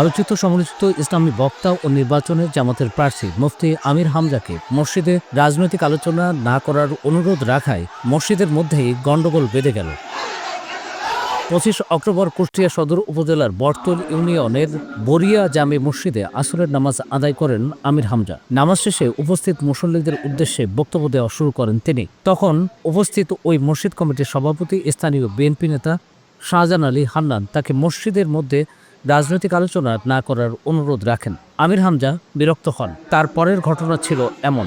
আলোচিত সমালোচিত ইসলামী বক্তা ও নির্বাচনের জামাতের প্রার্থী মুফতি আমির হামজাকে মসজিদে রাজনৈতিক আলোচনা না করার অনুরোধ রাখায় মসজিদের মধ্যেই গণ্ডগোল বেঁধে গেল। পঁচিশ অক্টোবর কুষ্টিয়া সদর উপজেলার বর্তল ইউনিয়নের বরিয়া জামে মসজিদে আসরের নামাজ আদায় করেন আমির হামজা। নামাজ শেষে উপস্থিত মুসল্লিদের উদ্দেশ্যে বক্তব্য দেওয়া শুরু করেন তিনি। তখন উপস্থিত ওই মসজিদ কমিটির সভাপতি স্থানীয় বিএনপি নেতা শাহজাহান আলী হান্নান তাকে মসজিদের মধ্যে রাজনৈতিক আলোচনা না করার অনুরোধ রাখেন। আমির হামজা বিরক্ত হন। তার পরের ঘটনা ছিল এমন।